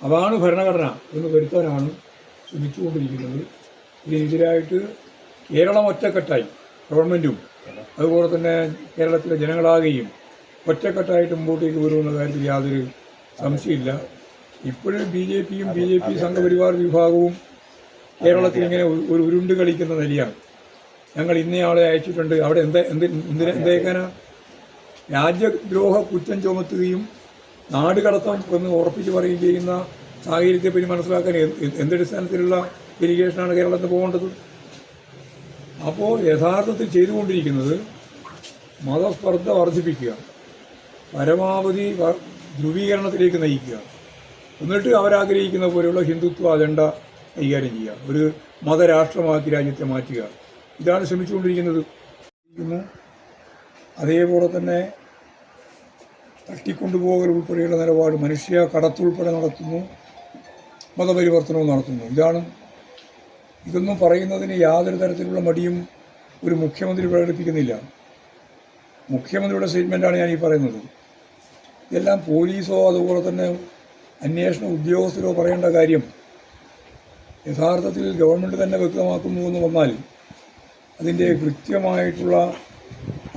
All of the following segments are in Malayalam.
അതാണ് ഭരണഘടന എന്ന് വരുത്താനാണ് ശ്രമിച്ചുകൊണ്ടിരിക്കുന്നത് ഇതിനെതിരായിട്ട് കേരളം ഒറ്റക്കെട്ടായി ഗവൺമെന്റും അതുപോലെ തന്നെ കേരളത്തിലെ ജനങ്ങളാകെയും ഒറ്റക്കെട്ടായിട്ട് മുമ്പോട്ടേക്ക് വരുമെന്ന കാര്യത്തിൽ യാതൊരു സംശയമില്ല ഇപ്പോഴും ബി ജെ പിയും ബി ജെ പി സംഘപരിവാർ വിഭാഗവും കേരളത്തിൽ ഇങ്ങനെ ഒരു- ഉരുണ്ട് കളിക്കുന്ന നിലയാണ് ഞങ്ങൾ ഇന്നയാളെ അയച്ചിട്ടുണ്ട് അവിടെ എന്താ എന്ത് എന്തിനാ എന്തേക്കാനാ രാജ്യദ്രോഹ കുറ്റം ചുമത്തുകയും നാട് കടത്തം എന്ന് ഉറപ്പിച്ച് പറയുകയും ചെയ്യുന്ന സാഹചര്യത്തെ പിന്നെ മനസ്സിലാക്കാൻ എന്ത് എന്തടിസ്ഥാനത്തിലുള്ള ഇരിഗേഷനാണ് കേരളത്തിൽ പോകേണ്ടത്? അപ്പോൾ യഥാർത്ഥത്തിൽ ചെയ്തുകൊണ്ടിരിക്കുന്നത് മതസ്പർദ്ധ വർദ്ധിപ്പിക്കുക പരമാവധി ധ്രുവീകരണത്തിലേക്ക് നയിക്കുക. എന്നിട്ട് അവരാഗ്രഹിക്കുന്ന പോലെയുള്ള ഹിന്ദുത്വ അജണ്ട കൈകാര്യം ചെയ്യുക. ഒരു മതരാഷ്ട്രമാക്കി രാജ്യത്തെ മാറ്റുക. ഇതാണ് ശ്രമിച്ചുകൊണ്ടിരിക്കുന്നത്. അതേപോലെ തന്നെ തട്ടിക്കൊണ്ടുപോകൽ ഉൾപ്പെടെയുള്ള നിലപാട് മനുഷ്യ കടത്തുൾപ്പെടെ നടത്തുന്നു മതപരിവർത്തനവും നടത്തുന്നു. ഇതാണ് ഇതൊന്നും പറയുന്നതിന് യാതൊരു തരത്തിലുള്ള മടിയും ഒരു മുഖ്യമന്ത്രി പ്രകടിപ്പിക്കുന്നില്ല. മുഖ്യമന്ത്രിയുടെ സ്റ്റേറ്റ്മെന്റാണ് ഞാൻ ഈ പറയുന്നത്. ഇതെല്ലാം പോലീസോ അതുപോലെ തന്നെ അന്വേഷണ ഉദ്യോഗസ്ഥരോ പറയേണ്ട കാര്യം യഥാർത്ഥത്തിൽ ഗവൺമെന്റ് തന്നെ വ്യക്തമാക്കുന്നു എന്ന് വന്നാൽ അതിന്റെ കൃത്യമായിട്ടുള്ള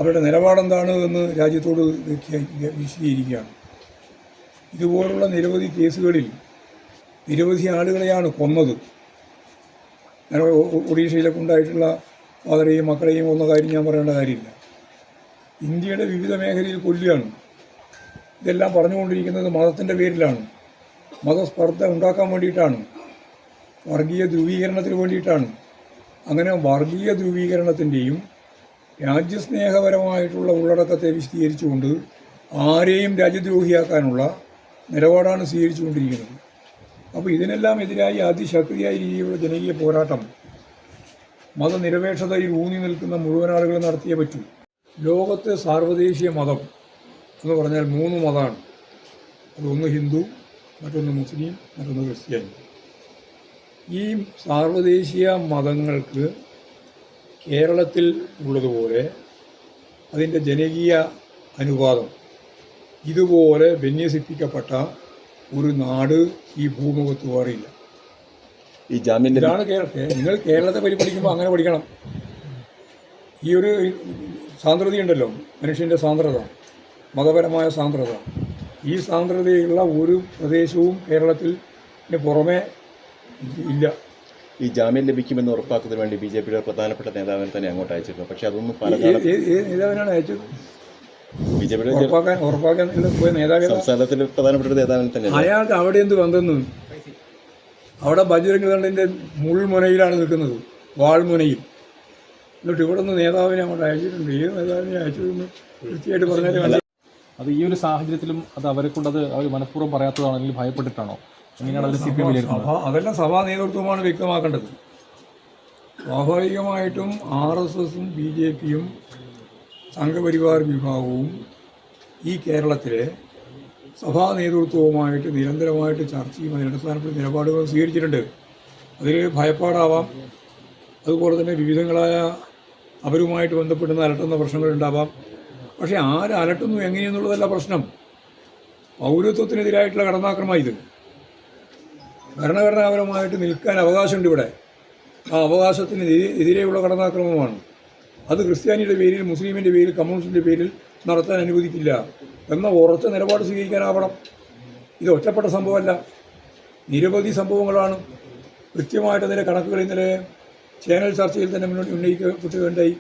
അവരുടെ നിലപാടെന്താണ് എന്ന് രാജ്യത്തോട് വിശദീകരിക്കുകയാണ് ഇതുപോലുള്ള നിരവധി കേസുകളിൽ നിരവധി ആളുകളെയാണ് കൊന്നത്. ഒഡീഷയിലൊക്കെ ഉണ്ടായിട്ടുള്ള ഫാദറെയും മക്കളെയും കൊന്ന കാര്യം ഞാൻ പറയേണ്ട കാര്യമില്ല. ഇന്ത്യയുടെ വിവിധ മേഖലയിൽ കൊല്ലുകയാണ്. ഇതെല്ലാം പറഞ്ഞുകൊണ്ടിരിക്കുന്നത് മതത്തിന്റെ പേരിലാണ്. മതസ്പർദ്ധ ഉണ്ടാക്കാൻ വേണ്ടിയിട്ടാണ്. വർഗീയ ധ്രുവീകരണത്തിന് വേണ്ടിയിട്ടാണ്. അങ്ങനെ വർഗീയ ധ്രുവീകരണത്തിന്റെയും രാജ്യസ്നേഹപരമായിട്ടുള്ള ഉള്ളടക്കത്തെ വിശദീകരിച്ചുകൊണ്ട് ആരെയും രാജ്യദ്രോഹിയാക്കാനുള്ള നിലപാടാണ് സ്വീകരിച്ചുകൊണ്ടിരിക്കുന്നത്. അപ്പോൾ ഇതിനെല്ലാം എതിരായി അതിശക്തിയായ രീതിയിലുള്ള ജനകീയ പോരാട്ടം മതനിരപേക്ഷതയിൽ ഊന്നി നിൽക്കുന്ന മുഴുവൻ ആളുകളും നടത്തിയേ പറ്റൂ. ലോകത്തെ സാർവദേശീയ മതം എന്ന് പറഞ്ഞാൽ മൂന്ന് മതമാണ്. അതൊന്ന് ഹിന്ദു മറ്റൊന്ന് മുസ്ലിം മറ്റൊന്ന് ക്രിസ്ത്യാനി. ഈ സാർവദേശീയ മതങ്ങൾക്ക് കേരളത്തിൽ ഉള്ളതുപോലെ അതിന്റെ ജനകീയ അനുപാതം ഇതുപോലെ വിന്യസിപ്പിക്കപ്പെട്ട ഒരു നാട് ഈ ഭൂമുഖത്ത് വേറെയില്ല. ഈ ജാമ്യം ഇതാണ് കേരളത്തെ നിങ്ങൾ കേരളത്തെ പറ്റി പഠിക്കുമ്പോൾ അങ്ങനെ പഠിക്കണം. ഈ ഒരു സാന്ദ്രതയുണ്ടല്ലോ മനുഷ്യന്റെ സാന്ദ്രത മതപരമായ സാന്ദ്രത. ഈ സാന്ദ്രതയുള്ള ഒരു പ്രദേശവും കേരളത്തിൽ പുറമെ ഇല്ല. ഈ ജാമ്യം ലഭിക്കുമെന്ന് ഉറപ്പാക്കുന്നതിന് വേണ്ടി ബി ജെ പിയുടെ പ്രധാനപ്പെട്ട നേതാവിനെ തന്നെ അങ്ങോട്ട് അയച്ചിരുന്നു. പക്ഷെ അതൊന്നും പല നേതാവിനാണ് അയച്ചത്? ബി ജെ പിയുടെ? സംസ്ഥാനത്തിലെ പ്രധാനപ്പെട്ട നേതാവിനെ തന്നെ അയാൾക്ക് അവിടെ എന്ത് വന്നെന്ന്? അവിടെ ബജരംഗ് മുൾമുനയിലാണ് നിൽക്കുന്നത്. വാൾമുനയിൽ. എന്നിട്ട് ഇവിടെ നിന്ന് നേതാവിനെ അങ്ങോട്ട് അയച്ചിട്ടുണ്ട്. ഏത് നേതാവിനെ അയച്ചതെന്ന് തീർച്ചയായിട്ടും പറഞ്ഞാൽ അത് ഈ ഒരു സാഹചര്യത്തിലും അത് അവരെ കൊണ്ടത് അത് അവർ മനഃപൂർവം പറയാത്തതാണോ അല്ലെങ്കിൽ ഭയപ്പെട്ടിട്ടാണോ? സഭ അതെല്ലാം സഭാ നേതൃത്വമാണ് വ്യക്തമാക്കേണ്ടത്. സ്വാഭാവികമായിട്ടും ആർ എസ് എസും ബി ജെ പിയും സംഘപരിവാർ വിഭാഗവും ഈ കേരളത്തിലെ സഭാ നേതൃത്വവുമായിട്ട് നിരന്തരമായിട്ട് ചർച്ചയും അതിനടിസ്ഥാനപ്പെടുത്തി നിലപാടുകളും സ്വീകരിച്ചിട്ടുണ്ട്. അതിൽ ഭയപ്പാടാവാം. അതുപോലെ തന്നെ വിവിധങ്ങളായ അവരുമായിട്ട് ബന്ധപ്പെടുന്ന അലട്ടുന്ന പ്രശ്നങ്ങളുണ്ടാവാം. പക്ഷേ ആരലട്ടുന്നു എങ്ങനെയെന്നുള്ളതല്ല പ്രശ്നം. പൗരത്വത്തിനെതിരായിട്ടുള്ള കടന്നാക്രമമാണ് ഇത് ഭരണഘടനാപരമായിട്ട് നിൽക്കാൻ അവകാശമുണ്ട് ഇവിടെ. ആ അവകാശത്തിന് എതി- എതിരെയുള്ള കടന്നാക്രമമാണ്. അത് ക്രിസ്ത്യാനിയുടെ പേരിൽ മുസ്ലിമിന്റെ പേരിൽ കമ്മ്യൂണിസ്റ്റിന്റെ പേരിൽ നടത്താൻ അനുവദിക്കില്ല എന്ന ഉറച്ച നിലപാട് സ്വീകരിക്കാനാവണം. ഇത് ഒറ്റപ്പെട്ട സംഭവമല്ല. നിരവധി സംഭവങ്ങളാണ് കൃത്യമായിട്ട് അതിന്റെ കണക്കുകൾ ഇന്നലെ ചാനൽ ചർച്ചയിൽ തന്നെ മുന്നോട്ട് ഉന്നയിക്കപ്പെട്ടുകയുണ്ടായി